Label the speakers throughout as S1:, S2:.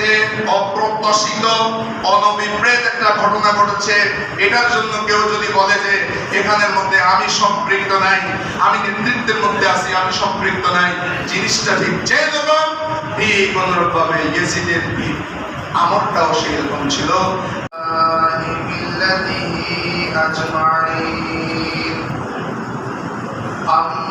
S1: যে অপ্রত্যাশিত অনভিপ্রেত একটা ঘটনা ঘটেছে এটার জন্য কেউ যদি বলে যে এখানের মধ্যে আমি সম্পৃক্ত নাই আমি নেতৃত্বের মধ্যে আছি আমি সম্পৃক্ত নাই জিনিসটা ঠিক যে রকম ঠিক অনুরূপ ভাবে ইয়েজিদের আমরটাও সেরকম ছিল أجمعين أما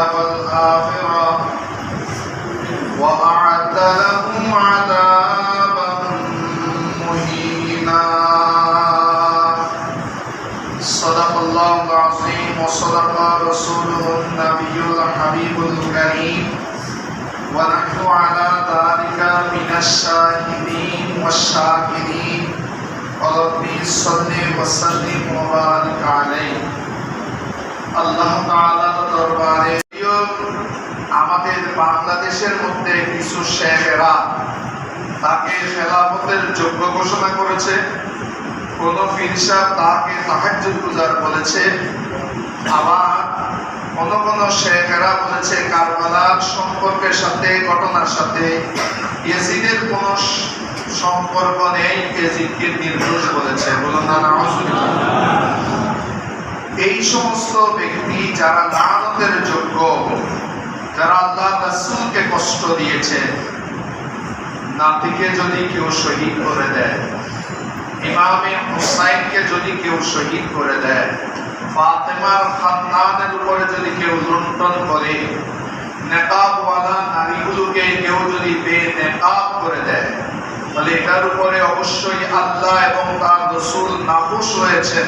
S1: والآخرة وأعد لهم عذابا مهينا صدق الله العظيم وصدق رسوله النبي الحبيب الكريم ونحن على ذلك من الشاهدين والشاكرين وربي صل وسلم وبارك عليه আল্লাহ তাআলার দরবারে আমাদের বাংলাদেশের মধ্যে কিছু শেখেরা তাকে খেলাফতের যোগ্য ঘোষণা করেছে। কোন ফিরসা তাকে তাহাজ্জুদ গুজার বলেছে। আবার কোন কোন শেখেরা বলেছে কারবালার সম্পর্কের সাথে, ঘটনার সাথে। ইয়াজিদের কোন সম্পর্ক নেই, ইয়াজিদকে নির্দোষ বলেছে। বলুন না। এই সমস্ত ব্যক্তি যারা লানতের যোগ্য, যারা আল্লাহ রাসূলকে কষ্ট দিয়েছে, নাতিকে যদি কেউ শহীদ করে দেয়, ইমামে হুসাইনকে যদি কেউ শহীদ করে দেয়, ফাতেমার খানদানের উপরে যদি কেউ লুণ্ঠন করে নেকাবওয়ালা নারীগুলোকে কেউ যদি বে নেকাব করে দেয়, তাহলে এটার উপরে অবশ্যই আল্লাহ এবং তার রসুল নাফুস হয়েছেন।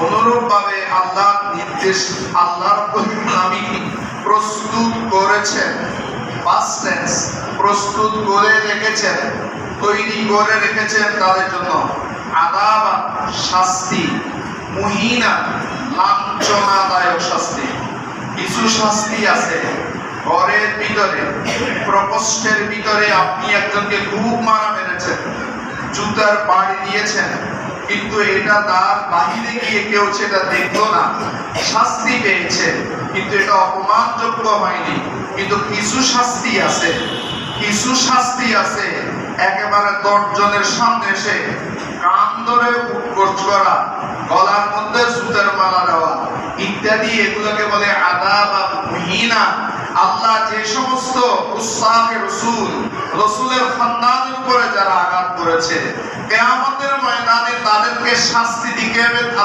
S1: অনুরূপ ভাবে আল্লাহ নির্দেশ আল্লাহর আমি প্রস্তুত করেছেন। Tense, প্রস্তুত করে রেখেছেন তৈরি করে রেখেছেন তাদের জন্য। আদাবা শাস্তি মুহিনা লাঞ্ছনাদায়ক শাস্তি। কিছু শাস্তি আছে ঘরের ভিতরে প্রকোষ্ঠের ভিতরে আপনি একজনকে খুব মারা মেরেছেন জুতার বাড়ি দিয়েছেন কিন্তু এটা তার বাহিরে গিয়ে কেউ সেটা দেখল না। শাস্তি পেয়েছে, কিন্তু এটা অপমানযোগ্য হয়নি। কিন্তু কিছু শাস্তি আছে। কিছু শাস্তি আছে। একেবারে দশজনের সামনে এসে কান ধরে করা গলার মধ্যে সুতার মালা দেওয়া। ইত্যাদি, এগুলোকে বলে আদাব মুহিনা। আল্লাহ যে সমস্ত উৎসাহে রসুল রসুলের খানদানের উপরে যারা আঘাত করেছে, কেয়ামতের ময়দানে তাদেরকে শাস্তি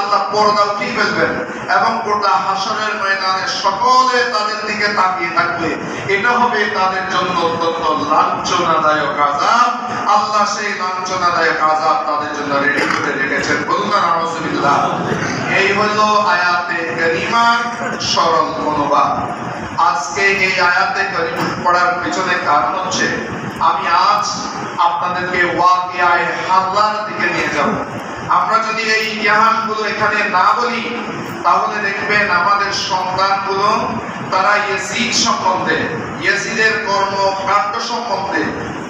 S1: আল্লাহ পর্দা উঠিয়ে ফেলবেন এবং গোটা হাসরের ময়দানে সকলে তাদের দিকে তাকিয়ে থাকবে। এটা হবে তাদের জন্য অত্যন্ত লাঞ্ছনাদায়ক আজাব আল্লাহ সেই লাঞ্ছনাদায়ক আজাব তাদের জন্য রেডি করে রেখেছেন। বলুন এই হলো আয়াতে গরিমার সরল মনোভাব। আজকে এই আয়াতে গরিব পড়ার পিছনে কারণ হচ্ছে আমি আজ আপনাদেরকে ওয়াকিয়ায় হাল্লার দিকে নিয়ে যাব। আমরা যদি এই ইতিহাসগুলো এখানে না বলি, তাহলে দেখবেন আমাদের সন্তানগুলো, তারা ইয়েজিদ সম্বন্ধে, ইয়েজিদের কর্মকাণ্ড সম্বন্ধে,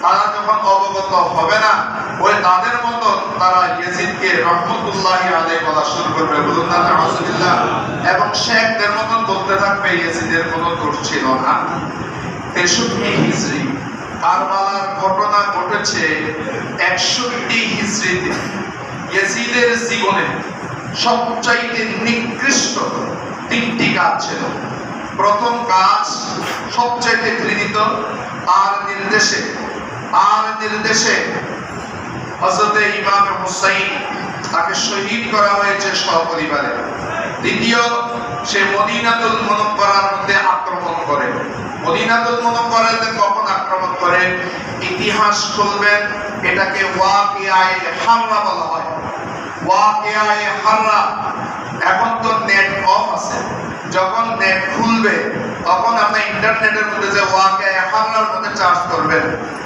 S1: তারা যখন অবগত হবে না, ওই তাদের মতো তারা ইয়েজিদকে রহমতুল্লাহি আলাইহি বলা শুরু করবে। বলুন না, নাউজুবিল্লাহ। এবং শেখদের মতন বলতে থাকবে, ইয়েজিদের কোনো দোষ ছিল না। তেষট্টি হিজরি। কারবালার ঘটনা ঘটেছে একষট্টি হিজড়িতে। ইয়েজিদের জীবনে সবচাইতে নিকৃষ্ট তিনটি কাজ ছিল। প্রথম কাজ সবচাইতে ঘৃণিত, তার নির্দেশে তার নির্দেশে হজরতে ইমাম হুসাইন তাকে শহীদ করা হয়েছে সপরিবারে। দ্বিতীয়, সে মদিনাতুল মনব্বরার মধ্যে আক্রমণ করে। মদিনাতুল মনব্বরাতে কখন করে, ইতিহাস খুলবেন এটাকে হাররা বলা হয়। হাররা এখন তো নেট আছে। যখন নেট খুলবে, তখন আপনি ইন্টারনেটের মধ্যে যে ওয়াকিয়ায়ে মধ্যে চার্জ করবেন,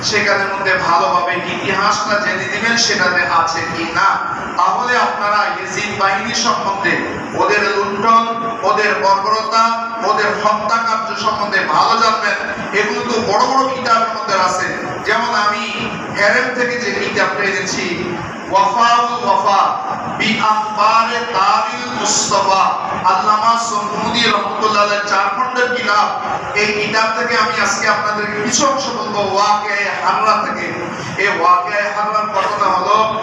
S1: সেখানের মধ্যে ভালোভাবে ইতিহাসটা জেনে দিবেন সেটাতে আছে কি না। তাহলে আপনারা ইয়েজিদ বাহিনী সম্বন্ধে ওদের লুণ্ঠন, ওদের বর্বরতা ওদের হত্যাকার্য সম্বন্ধে ভালো জানবেন। এগুলো তো বড় বড় কিতাবের মধ্যে আছে। যেমন আমি হেরেম থেকে যে কিতাব। থেকে আমি আজকে আপনাদের হাররা থেকে। ঘটনা হলো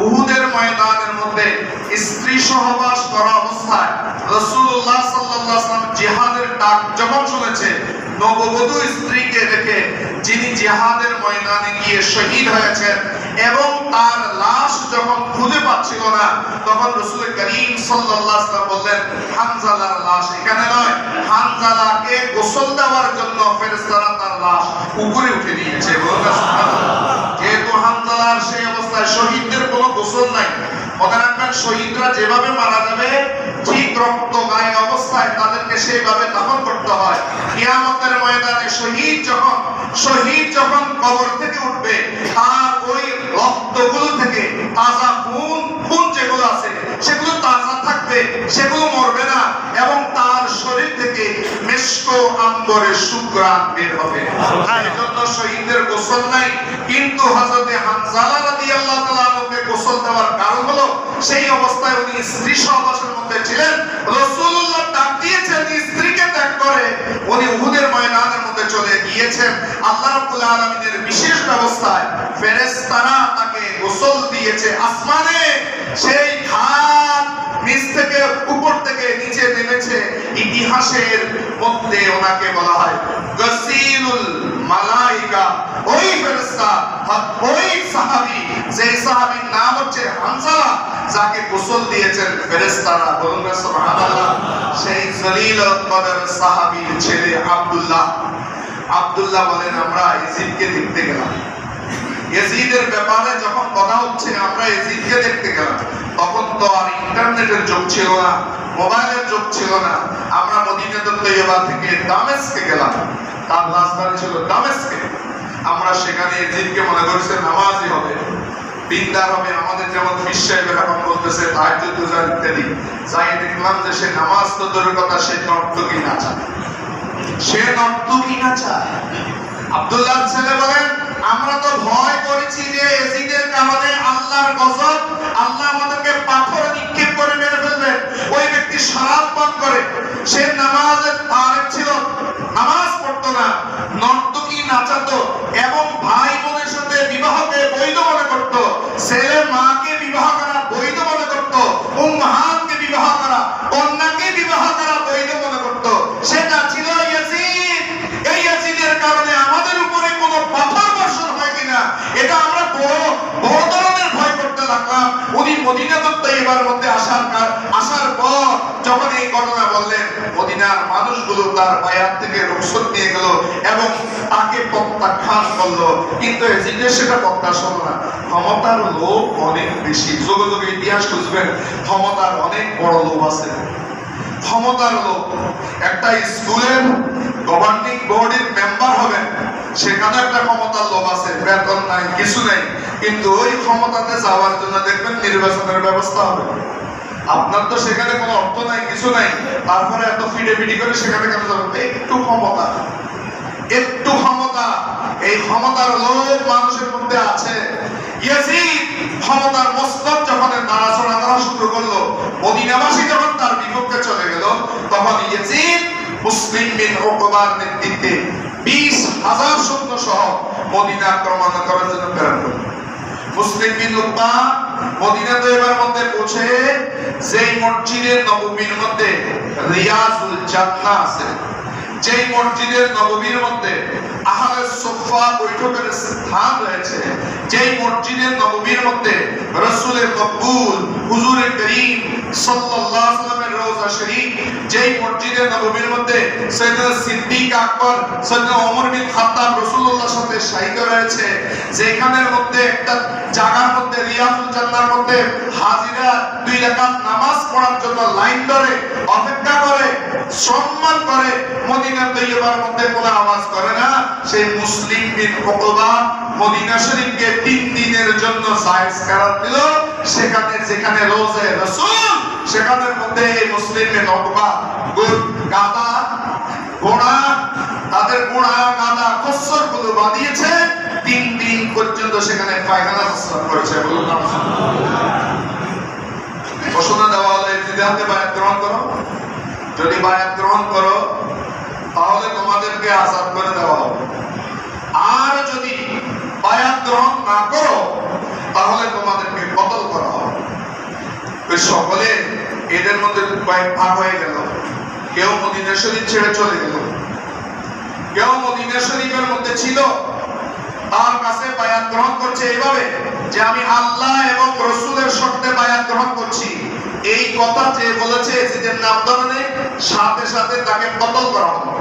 S1: উহুদের ময়দানের মধ্যে স্ত্রী সহবাস করা অবস্থায় আলাইহি ওয়াসাল্লাম জিহাদের ডাক যখন শুনেছে, নববধূ স্ত্রীকে রেখে যিনি জিহাদের ময়দানে গিয়ে শহীদ হয়েছেন এবং তার লাশ যখন খুঁজে পাচ্ছিল না, তখন রসুল করিম ওয়াসাল্লাম বললেন, হানজালার লাশ এখানে নয়। হানজালাকে গোসল দেওয়ার জন্য ফেরেশতারা তার লাশ উপরে উঠে দিয়েছে। হানজালার সেই অবস্থায় শহীদদের কোনো গোসল নাই। মনে রাখবেন শহীদরা যেভাবে মারা যাবে, ঠিক রক্ত গায়ে অবস্থায় তাদেরকে সেইভাবে দাফন করতে হয়। কিয়ামতের ময়দানে শহীদ যখন শহীদ যখন কবর থেকে উঠবে, তার ওই রক্তগুলো থেকে তাজা খুন খুন যেগুলো আছে সেগুলো তাজা থাকবে সেগুলো মরবে না এবং তার শরীর থেকে মেষ্ক আম্বরের সুগ্রাণ বের হবে। এজন্য জন্য শহীদদের গোসল নাই কিন্তু হযরতে হামজা রাদিয়াল্লাহু তাআলা আনহুকে গোসল দেওয়ার কারণ হলো সেই অবস্থায় উনি স্ত্রী সহবাসের মধ্যে ছিলেন। রাসূলুল্লাহ ডাক দিয়েছেন স্ত্রীকে ত্যাগ করে উনি উহুদের ময়দানের মধ্যে চলে গিয়েছেন। আল্লাহ রাব্বুল আলামিনের বিশেষ ব্যবস্থায় ফেরেশতারা দিয়েছে আসমানে। সেই খাত নিচ থেকে উপর থেকে নিচে নেমেছে। ইতিহাসের মধ্যে ওনাকে বলা হয় গসিলুল মালাইকা। ওই ফেরেশতা, ওই সাহাবী যে সাহাবীর নাম হচ্ছে হানজালা যাকে গোসল দিয়েছেন ফেরেশতারা বলুন সুবহানাল্লাহ, সেই জলিল কদর সাহাবীর ছেলে আব্দুল্লাহ। আব্দুল্লাহ বলেন, আমরা ইজিদকে দেখতে গেলাম। ব্যাপারে যখন কথা হচ্ছে, আমরা দেখতে গেলাম। তখন তো আর ইন্টারনেটের যুগ ছিল না, মোবাইলের যুগ ছিল না। আমরা মদিনাতুল তৈয়বা থেকে দামেস্কে গেলাম। তার রাজধানী ছিল দামেস্কে। আমরা সেখানে ইয়াজিদকে মনে করেছে নামাজি হবে। বিন্দার হবে আমাদের যেমন এখন বলতেছে ইত্যাদি যাই দেখলাম যে সে নামাজ তো দূরের কথা, সে নর্তকী নাচা সে নর্তকী নাচা আব্দুল্লাহ ছেলে বলেন, আমরা তো ভয় করেছি যে এজিদের কারণে আল্লাহর গজব, আল্লাহ আমাদেরকে পাথর নিক্ষেপ করে মেরে ফেলবে। ওই ব্যক্তি শরাব পান করে। সে নামাজের তারেক ছিল, নামাজ পড়তো না। নর্তকী নাচাতো মনে করত। ছেলে মাকে বিবাহ করা বৈধ মনে করত উম্মাহাতকে বিবাহ করা কন্যাকে বিবাহ করা বৈধ মনে করত সেটা ছিল ইয়াজিদ এই ইয়াজিদের কারণে আমাদের উপরে কোনো পাথর বর্ষণ হয় কিনা এটা আমরা বড় বড় ধরনের ভয় করতে লাগলাম মধ্যে আসার আসার পর যখন এই ঘটনা বললেন, মদিনার মানুষগুলো তার বায়াত থেকে রুখসত নিয়ে গেল এবং তাকে প্রত্যাখ্যান করল। কিন্তু না, ক্ষমতার লোভ অনেক বেশি। যোগে যোগে ইতিহাস খুঁজবেন, ক্ষমতার অনেক বড় লোভ আছে। ক্ষমতার লোক একটা স্কুলের গভর্নিং বোর্ডের মেম্বার হবেন সেখানে একটা ক্ষমতার লোক আছে, বেতন নাই, কিছু নাই। কিন্তু ওই ক্ষমতাতে যাওয়ার জন্য দেখবেন নির্বাচনের ব্যবস্থা হবে। আপনার তো সেখানে কোনো অর্থ নাই, কিছু নাই। তারপরে এত ফিডেফিডি করে সেখানে কেন যাবেন? একটু ক্ষমতা। একটু ক্ষমতা। এই ক্ষমতার লোভ মানুষের মধ্যে আছে। ক্ষমতার মস্তক যখন নাড়াচড়া করা শুরু করল যখন তার বিপক্ষে চলে গেল, তখন ইয়াজিদ মুসলিম বিন উকবার নেতৃত্বে বিশ হাজার সৈন্য সহ মদিনা আক্রমণ করার জন্য প্রেরণ করল। মুসলিম বিন উকবা মদিনা তৈবার মধ্যে পৌঁছে যেই মসজিদের নববীর মধ্যে রিয়াজুল জান্নাহ আছে। যেই মসজিদের নববীর মধ্যে আহলে সোফা বৈঠকের স্থান রয়েছে। যেই মসজিদের নববীর মধ্যে রাসূলের মকবুল হুজুরে করিম সাল্লাল্লাহু আলাইহি রওজা শরীফ, যেই মসজিদের নববীর মধ্যে সৈয়দনা সিদ্দিক আকবর, সৈয়দনা ওমর বিন খাত্তাব রাসূলুল্লাহর সাথে শাহিদ রয়েছে। যেখানের মধ্যে একটা জায়গার মধ্যে রিয়াজুল জান্নার মধ্যে হাজিরা দুই রাকাত নামাজ পড়ার জন্য লাইন ধরে, অপেক্ষা করে, সম্মান করে মদিনা তৈয়বার মধ্যে কোনো আওয়াজ করে না। সেই মুসলিম বিন উকবা মদিনা শরীফকে তিন দিনের জন্য জায়েজ করার দিল। সেখানে যেখানে রোজে রাসূল, সেখানের মধ্যে এই মুসলিম বিন উকবা গো- গাদা ঘোড়া তাদের ঘোড়া গাদা খচ্চরগুলো বাঁধিয়েছে। তিন দিন পর্যন্ত সেখানে পায়খানা প্রস্তাব করেছে, বলুন ঘোষণা দেওয়া হলো সিদ্ধান্তে বায়াত গ্রহণ করো। যদি বায়াত গ্রহণ করো, তাহলে তোমাদেরকে আজাদ করে দেওয়া হবে। আর যদি বায়াত গ্রহণ না করো, তাহলে তোমাদেরকে কতল করা হবে। সকলে এদের মধ্যে কয়েক ভাগ হয়ে গেল। কেউ মদিনা শরীফ ছেড়ে চলে গেল। কেউ মদিনা শরীফের মধ্যে ছিল। তার কাছে বায়াত গ্রহণ করছে এইভাবে যে আমি আল্লাহ এবং রসুলের শর্তে বায়াত গ্রহণ করছি। এই কথা যে বলেছে যে নাম সাথে সাথে তাকে কতল করা হলো।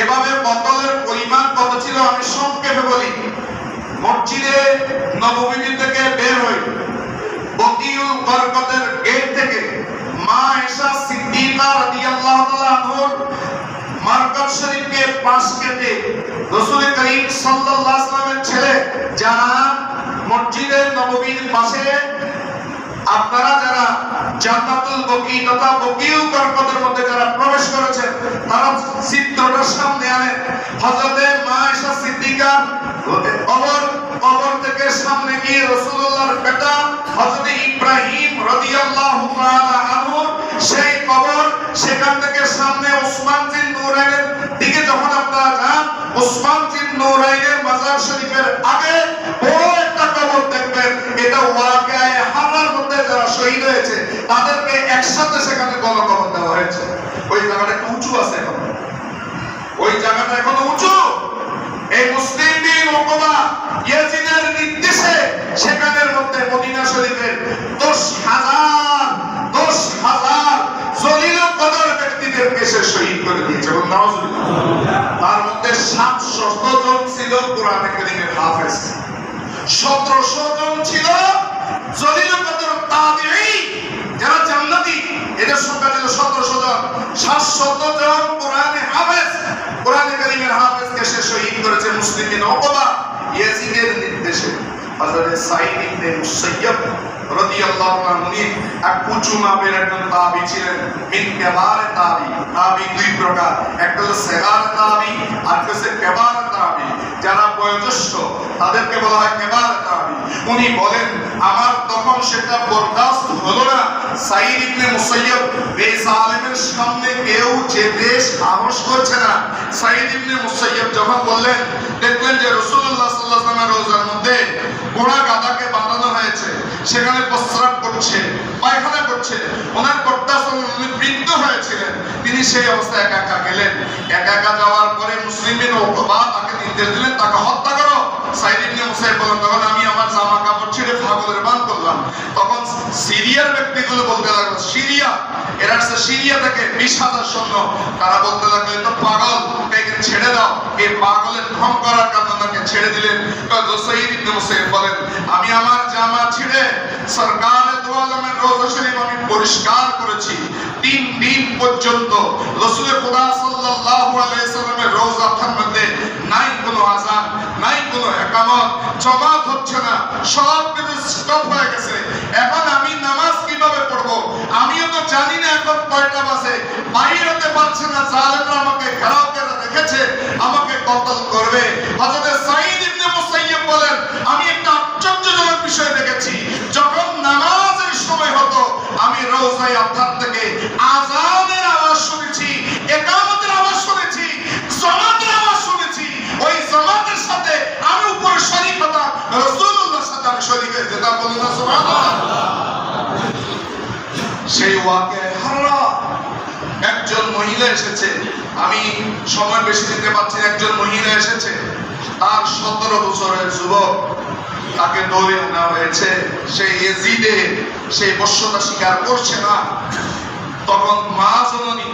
S1: এভাবে কতলের পরিমাণ কত ছিল আমি সংক্ষেপে বলি। মসজিদে নবমী থেকে বের হই বকিউল বরকতের গেট থেকে মা এসা সিদ্দিকা রাদিয়াল্লাহু মার্কাত শরীফের পাশ কেটে রসুল করিম সাল্লামের ছেলে যারা মসজিদের নবমীর পাশে আপনারা যারা জান্নাতুল বকি তথা বকিউল বরকতের মধ্যে যারা প্রবেশ করেছেন তারা চিত্রটার সামনে আনেন হযরতে মা সিদ্দিকা কবর কবর থেকে সামনে গিয়ে রাসূলুল্লাহর বেটা হযরত ইব্রাহিম রাদিয়াল্লাহু তাআলা আনহু, সেই কবর সেখান থেকে সামনে ওসমান বিন নূরাইনের দিকে যখন আপনারা যান, ওসমান বিন নূরাইনের মাজার শরীফের আগে বড় একটা কবর দেখবেন। এটা ওয়াল তাদেরকে একসাথে সেখানে গণকবর দেওয়া হয়েছে। ওই জায়গাটা একটু উঁচু আছে এখন। ওই জায়গাটা এখনও উঁচু। এই মুসলিম বিন ওকবা ইয়াজিদের নির্দেশে সেখানের মধ্যে মদিনা শরীফের দশ হাজার দশ হাজার জলিল কদর ব্যক্তিদেরকে সে শহীদ করে দিয়েছে। এবং। তার মধ্যে সাতশত জন ছিল কোরআনে কারিমের হাফেজ। সতেরোশো জন ছিল। জলিল কদর তাবিঈ, যারা জান্নাতি, এদের সংখ্যা ছিল সতেরোশো জন। সাতশত জন কোরআনে হাফেজ। কোরআনে কারিমের হাফেজকে সে শহীদ করেছে মুসলিমিন ওকবা ইয়াজিদের নির্দেশে। হযরত সাঈদ ইবনে রাদিয়াল্লাহু আনহু এক উঁচু উনি বলেন, আমার তখন সেটা বরদাস্ত হলো না। সাঈদ ইবনে মুসাইয়্যিব এই জালেমের সামনে কেউ যেতে সাহস করছে না। সাঈদ ইবনে মুসাইয়্যিব যখন বললেন, দেখলেন যে রাসূলুল্লাহ সাল্লাল্লাহু আলাইহি ওয়াসাল্লামের রোজার মধ্যে ঘোড়া গাধাকে বাঁধানো হয়েছে। সেখানে প্রস্রাব করছে পায়খানা করছে ওনার উনি বৃদ্ধ হয়েছিলেন। তিনি সেই অবস্থায় একা একা গেলেন। একা একা যাওয়ার পরে মুসলিমিন ওকবা তাকে নির্দেশ দিলেন, তাকে হত্যা করো। আমি আমার জামা কাপড় ছিঁড়ে ফাগলের বান করলাম। তখন সিরিয়ার ব্যক্তিগুলো বলতে লাগল, সিরিয়া, এরা সিরিয়া থেকে বিশ হাজার সৈন্য। তারা বলতে লাগল, "এ তো পাগল একে ছেড়ে দাও। এই পাগলের ভ্রম করার কারণে তাকে ছেড়ে দিলেন। তো ইবনে মুসাইব বলেন, আমি আমার জামা ছিঁড়ে সরকারে দু আলমের রোজা শরীফ আমি পরিষ্কার করেছি। তিন দিন পর্যন্ত রসুল খুদা সাল্লাল্লাহু আলাইহি রোজার মধ্যে নাই কোনো আজান নাই কোনো একামত, জমাত হচ্ছে না, সব কিছু স্টপ হয়ে গেছে। এখন আমি নামাজ কীভাবে পড়ব? আমিও তো জানি না এখন কয়টা বাজে। বাইর হতে পারছে না, জালেমরা আমাকে ঘেরাও করে রেখেছে, আমাকে কতল করবে। হযরত সাঈদ ইবনে মুসাইয়্যিব বলেন, আমি একটা আশ্চর্যজনক বিষয় দেখেছি। যখন নামাজের সময় হতো, আমি রোজায় আফতার থেকে আজানের আওয়াজ শুনেছি, একামতের আওয়াজ শুনেছি, জামাতের আওয়াজ শুনেছি। ওই জামাতের সাথে আমি উপরে শরীক হতাম, রাসূলুল্লাহর সাথে আমি শরীক হয়ে যেতাম। বলুন সেই ওয়াকে হারা একজন মহিলা এসেছে। আমি সময় বেশি দিতে পারছি একজন মহিলা এসেছে। তার সতেরো বছরের তাকে ধরে আনা হয়েছে। সেই এজিদে সেই বশ্যতা স্বীকার করছে না। তখন মা জননী,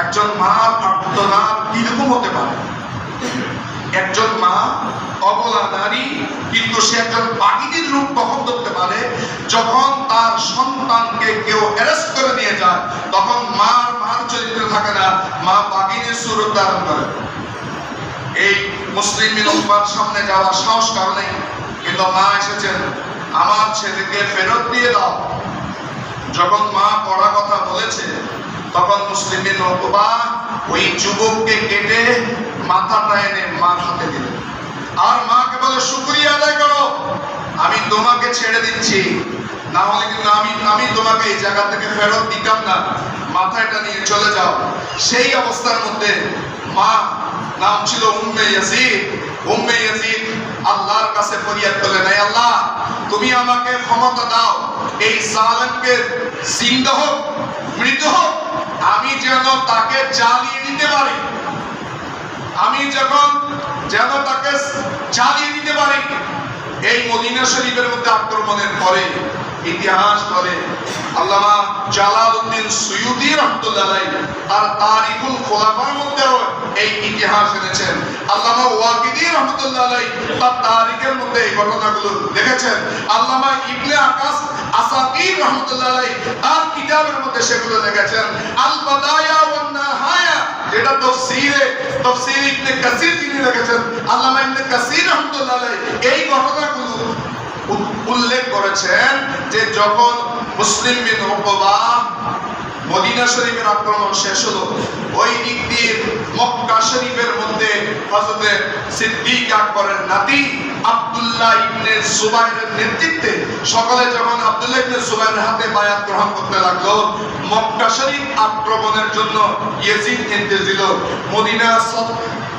S1: একজন মা আর্তনাদ কীরকম হতে পারে? একজন মা অবলা নারী, কিন্তু সে একজন বাগিনীর রূপ কখন ধরতে পারে। যখন তার সন্তানকে কেউ অ্যারেস্ট করে নিয়ে যায়, তখন মার মার চরিত্র থাকে না, মা বাহিনীর সুরত ধারণ করে। এই মুসলিম সামনে যাওয়ার সাহস কারণে কিন্তু মা এসেছেন। আমার ছেলেকে ফেরত দিয়ে দাও। যখন মা পড়া কথা বলেছে, তখন মুসলিমের নৌকবা ওই যুবককে কেটে মাথাটা এনে মার হাতে দিলেন আর মাকে বলে, শুকরিয়া আদায় করো। আমি তোমাকে ছেড়ে দিচ্ছি। না হলে কিন্তু আমি আমি তোমাকে এই জায়গা থেকে ফেরত দিতাম না। মাথাটা নিয়ে চলে যাও। সেই অবস্থার মধ্যে মা, নাম ছিল উম্মে ইয়াজিদ উম্মে ইয়াজিদ আল্লাহর কাছে ফরিয়াদ করলেন, "হে আল্লাহ, তুমি আমাকে ক্ষমতা দাও। এই জালেমকে জিন্দা হোক, মৃত হোক, আমি যেন তাকে চালিয়ে দিতে পারি। আমি যখন যেন তাকে চালিয়ে দিতে পারি, এই মদিনা শরীফের মধ্যে আক্রমণের পরে ইতিহাস বলে। আল্লামা জালালউদ্দিন সুয়ুতি রহমতুল্লাহ আলাইহি তার তারিখুল খোলাফার মধ্যেও এই ইতিহাস এনেছেন। আল্লামা ওয়াকিদি রহমতুল্লাহ আলাইহি তার তারিখের মধ্যে এই ঘটনাগুলো লিখেছেন আল্লামা ইবনে আকাস আসাকির রহমতুল্লাহ তার কিতাবের মধ্যে সেগুলো লিখেছেন। আল বাদায়া ওয়ান নাহায়া যেটা তাফসীরে তাফসীর ইবনে কাসির তিনি লিখেছেন, আল্লামা ইবনে কাসির রহমতুল্লাহ এই ঘটনাগুলো উল্লেখ করেছেন যে যখন মুসলিম বিন উকবা মদিনা শরীফের আক্রমণ শেষ হলো, ওই দিক দিয়ে মক্কা শরীফের মধ্যে হযরতে সিদ্দিক আকবরের নাতি আব্দুল্লাহ ইবনে জুবাইরের নেতৃত্বে সকলে যখন আব্দুল্লাহ ইবনে জুবাইরের হাতে বায়াত গ্রহণ করতে লাগল, মক্কা শরীফ আক্রমণের জন্য ইয়েজিদ নির্দেশ দিল। মদিনা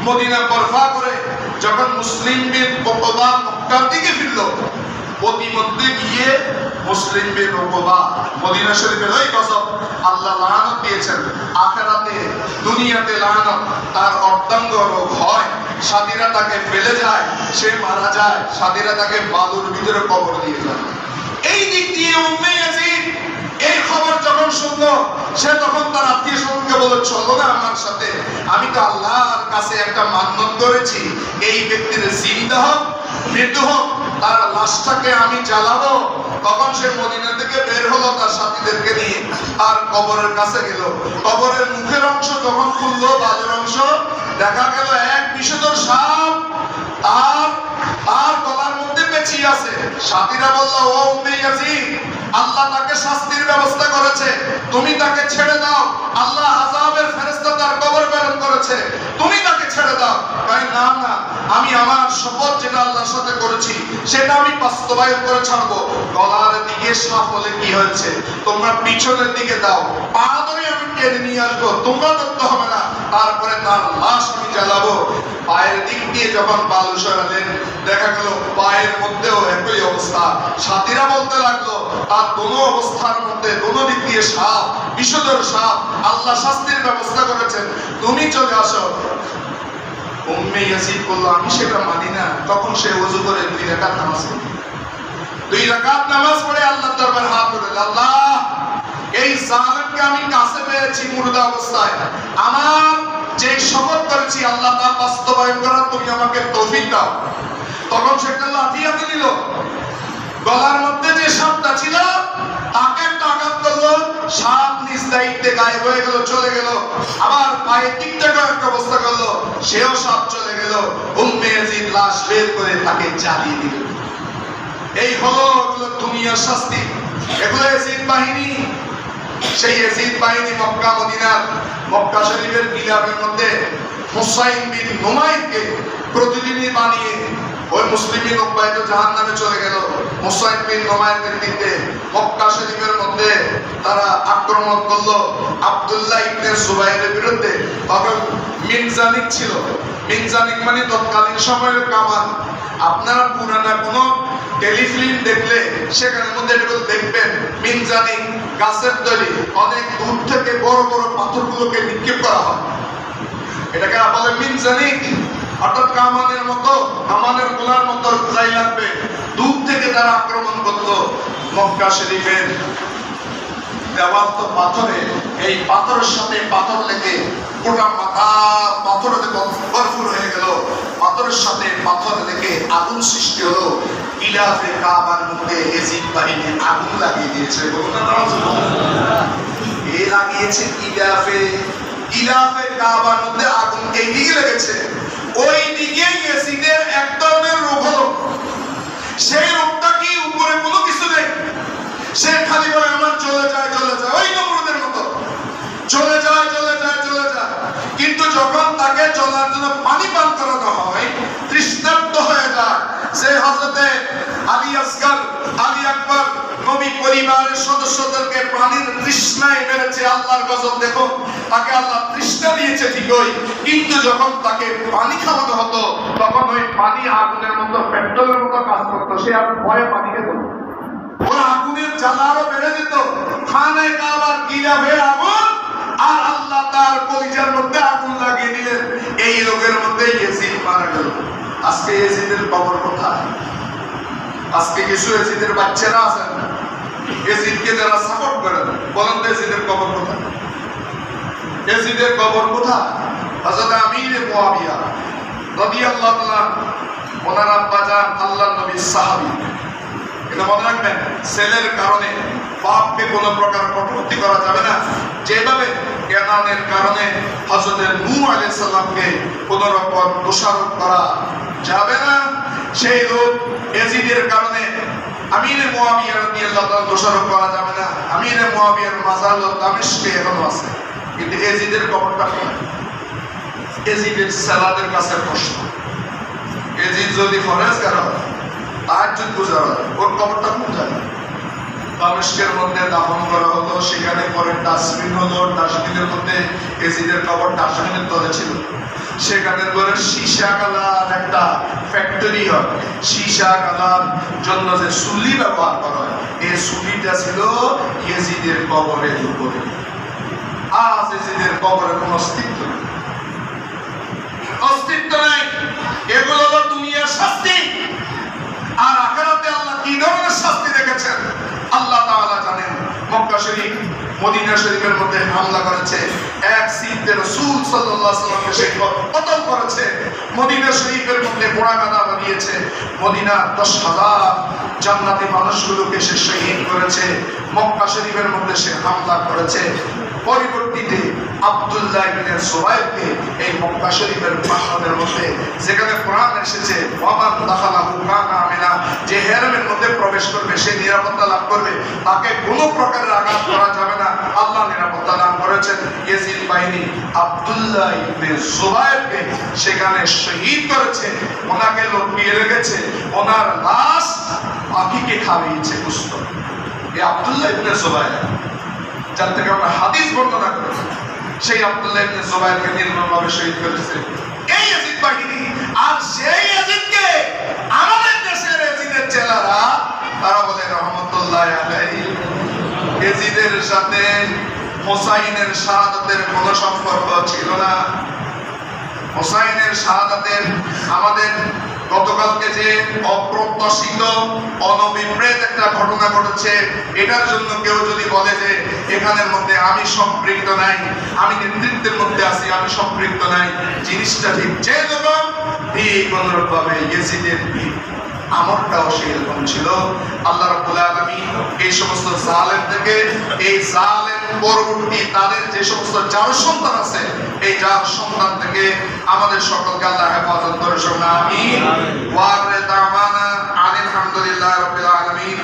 S1: মদিনা বরফা করে যখন মুসলিম বিন মক্কার দিকে ফিরলো প্রতিমধ্যে গিয়ে মুসলিম বিন উকবা মদিনা শরীফের ওই কসম আল্লাহ লানত দিয়েছেন। আখেরাতে, দুনিয়াতে লানত, তার অর্ধাঙ্গ রোগ হয় সাদিরা তাকে ফেলে যায়, সে মারা যায় সাদিরা তাকে বালুর ভিতরে কবর দিয়ে যায়। এই দিক দিয়ে উম্মে ইয়াজিদ, এই খবর যখন শুনলো, সে তখন তার আত্মীয় স্বজনকে বলে চলো না আমার সাথে। আমি তো আল্লাহর কাছে একটা মান্যত করেছি। এই ব্যক্তির জিন্দা হোক, মৃত্যু হোক তার লাশটাকে আমি জ্বালাবো তখন সে মদিনা থেকে বের হলো তার সাথীদেরকে নিয়ে আর কবরের কাছে গেল। কবরের মুখের অংশ যখন খুললো বাজের অংশ দেখা গেল এক বিষধর সাপ। আর আর গলার মধ্যে পেঁচিয়ে আছে। সাথীরা বলল, ও উম্মে ইয়াজিদ আল্লাহ তাকে শাস্তির ব্যবস্থা করেছে। তুমি তাকে ছেড়ে দাও। আল্লাহ আযাবের ফেরেশতা তার কবর প্রেরণ করেছে। তুমি তাকে ছেড়ে দাও। তাই না না, আমি আমার শপথ যেটা আল্লাহর সাথে করেছি, সেটা আমি বাস্তবায়ন করে ছাড়বো। গলার দিকে সাপ হলে কি হয়েছে? তোমরা পিছনের দিকে দাও। পা ধরে আমি টেনে নিয়ে আসব। তোমরা ধরতে হবে না। তারপরে তার লাশ আমি জ্বালাবো। পায়ের দিক দিয়ে যখন বালু সরালেন দেখা গেল পায়ের মধ্যেও একই অবস্থা। সাথীরা বলতে লাগল, তার দোনো অবস্থার মধ্যে দোনো দিক দিয়ে সাপ বিষধর সাপ, আল্লাহ শাস্তির ব্যবস্থা করেছেন। তুমি চলে আসো। উম্মে ইয়াসিদ বলল, আমি সেটা মানি না। তখন সে ওযু করে দুই রাকাত নামাজ দুই রাকাত নামাজ পড়ে আল্লাহর দরবারে হাত তুলে আল্লাহ এই জালেমকে আমি কাছে পেয়েছি মুর্দা অবস্থায়। আমার যে শপথ করেছি, আল্লাহ তা বাস্তবায়ন করার, তুমি আমাকে তৌফিক দাও। তখন সেটা লাঠি হাতে নিল। গলার মধ্যে যে সাপটা ছিল, তাকে একটা আঘাত করল। সাপ নিজ দায়িত্বে গায়েব হয়ে গেল, চলে গেল। আবার পায়ের দিক একটা অবস্থা করল। সেও সাপ চলে গেল। উম্মে লাশ বের করে তাকে জ্বালিয়ে দিল। এই হলো দুনিয়ার শাস্তি। এগুলো এসিদ বাহিনী। সেই এসিদ বাহিনী মক্কা, মদিনার মক্কা শরীফের গিলাফের মধ্যে হুসাইন বিন নুমাইনকে প্রতিদিনই বানিয়ে ওই মুসলিমিন উপায় জাহান নামে চলে গেল। হুসাইন বিন নুমাইন নেতৃত্বে মক্কা শরীফের মধ্যে তারা আক্রমণ করল। আব্দুল্লাহ ইবনে সুবাইরের বিরুদ্ধে। তখন মিনজানিক ছিল। মিনজানিক মানে তৎকালীন সময়ের কামান। আপনারা পুরানা কোনো টেলিফিল্ম দেখলে সেখানের মধ্যে দেখবেন। মিনজানিক গাছের তৈরি অনেক দূর থেকে বড় বড় পাথরগুলোকে নিক্ষেপ করা হয়। এটাকে বলে মিনজানিক। অর্থাৎ কামানের মতো, কামানের গোলার মতো যাই লাগবে। দূর থেকে তারা আক্রমণ করতো মক্কা শরীফের দেওয়াল তো পাথরে, এই পাথরের সাথে পাথর লেগে গোটা মাথা পাথরে ভরপুর হয়ে গেল। পাথরের সাথে পাথর লেগে আগুন সৃষ্টি হলো। ইলাফে কাবার মধ্যে এজিদ বাহিনী আগুন লাগিয়ে দিয়েছে। এ লাগিয়েছে ইলাফে ইলাফে কাবার মধ্যে আগুন। এই দিকে লেগেছে। ওই দিকে এজিদের এক ধরনের রোগ হলো। সেই রোগটা কি? উপরে কোনো কিছু নেই। সে খালি বলে, আমার চলে যায় চলে যায়। ওই নমরুদের মতো। চলে যায় চলে যায় চলে যায়। কিন্তু যখন তাকে চলার জন্য পানি পান করানো হয়, তৃষ্ণার্ত হয়ে যায়। সে হজরতে আলী আসগর, আলী আকবর নবী পরিবারের সদস্যদেরকে পানির তৃষ্ণায় মেরেছে, আল্লাহর গজব দেখো, তাকে আল্লাহ তৃষ্ণা দিয়েছে ঠিকই, কিন্তু যখন তাকে পানি খাওয়ানো হতো, তখন ওই পানি আগুনের মতো, পেট্রোলের মতো কাজ করতো, সে আর ভয়ে পানি খেত। ওরা আগুনের জ্বালা আরও বেড়ে দিত খানায় কাবার গিলাফে আগুন, আর আল্লাহ তার কলিজার মধ্যে আগুন লাগিয়ে দিলেন এই রোগের মধ্যে ইয়েজিদ মারা গেল আজকে ইয়েজিদের খবর কোথায়? আজকে কিছু এজিদের বাচ্চারা আছেন এজিদকে যারা সাপোর্ট করেন বলেন তো এজিদের খবর কোথায়? এজিদের খবর কোথায়? হযরত আমির মুয়াবিয়া রাদিয়াল্লাহু তাআলা ওনার আব্বা যান আল্লাহর নবীর সাহাবী। এটা মনে রাখবেন ছেলের কারণে বাপকে কোনো প্রকার কটূক্তি করা যাবে না। যেভাবে কেনানের কারণে হজরতের নূ আলাইহিস সালামকে কোন রকম দোষারোপ করা যাবে না, সেই লোক এজিদের কারণে আমিরে মুয়াবিয়া দোষারোপ করা যাবে না। আমিরে মুয়াবিয়ার মাজার দামেশকে এখনও আছে। কিন্তু এজিদের কবরটা এজিদের সালাদের কাছে প্রশ্ন। এজিদ যদি ফরেজগার হয়? তাহাজ্জুদ গুজার হয়। ওর কবরটা কোন জায়গায় দামেস্কের মধ্যে দাফন করা হলো সেখানে পরে ডাস্টবিন হলো ডাস্টবিনের মধ্যে এজিদের কবর ডাস্টবিনের তলে ছিল। সেখানে পরে সীসা কালার একটা ফ্যাক্টরি হয়। সীসা কালার জন্য যে সুলি ব্যবহার করা হয়, এই ছুরিটা ছিল ইয়েজিদের কবরের উপরে। আজ ইয়েজিদের কবরে কোনো অস্তিত্ব নেই। অস্তিত্ব নাই। এগুলো হলো দুনিয়ার শাস্তি। আর আখেরাতে আল্লাহ কি ধরনের শাস্তি রেখেছেন আল্লাহ তাআলা জানেন, মক্কা শরীফ, মদিনা শরীফের মধ্যে হামলা করেছে। এক সিদ্ধে রাসূল সাল্লামকে সে কতল করেছে। মদিনা শরীফের মধ্যে পোড়া কাদা বানিয়েছে। মদিনা দশ হাজার জান্নাতি মানুষগুলোকে সে শহীদ করেছে। মক্কা শরীফের মধ্যে সে হামলা করেছে। পরবর্তীতে আব্দুল্লাহ কানা সেখানে শহীদ করেছে। ওনাকে লটকিয়ে রেখেছে। ওনার লাশ পাখিকে খাওয়িয়েছে পুষ্প এই আব্দুল্লাহ ইবনে সুবাইর যার থেকে আমরা হাদিস বর্ণনা করেছি। সেই আব্দুল্লাহ ইবনে নির্মমভাবে শহীদ করেছে। এই ইয়াজিদ বাহিনী আর সেই ইয়াজিদকে আমাদের দেশের ইয়াজিদের চেলারা তারা বলে, রহমতুল্লাহ আলাইহি। ইয়াজিদের সাথে হোসাইনের শাহাদাতের কোনো সম্পর্ক ছিল না। হোসাইনের শাহাদাতের আমাদের গতকালকে যে অপ্রত্যাশিত অনবিপ্রেত একটা ঘটনা ঘটেছে, এটার জন্য কেউ যদি বলে যে এখানের মধ্যে আমি সম্পৃক্ত নাই, আমি নেতৃত্বের মধ্যে আছি, আমি সম্পৃক্ত নাই, জিনিসটা ঠিক। যে রকম ঠিক অনুরূপ ভাবে ইয়েজিদের আমরটাও সেরকম ছিল। আল্লাহ রাব্বুল আলামিন এই সমস্ত জালেম থেকে এই জালেম পরবর্তী তাদের যে সমস্ত যার সন্তান আছে, এই যার সন্তান থেকে আমাদের সকলকে আল্লাহ হেফাজত করে শোনা আমিন। ওয়া দামানা আলহামদুলিল্লাহ রাব্বিল আলামিন।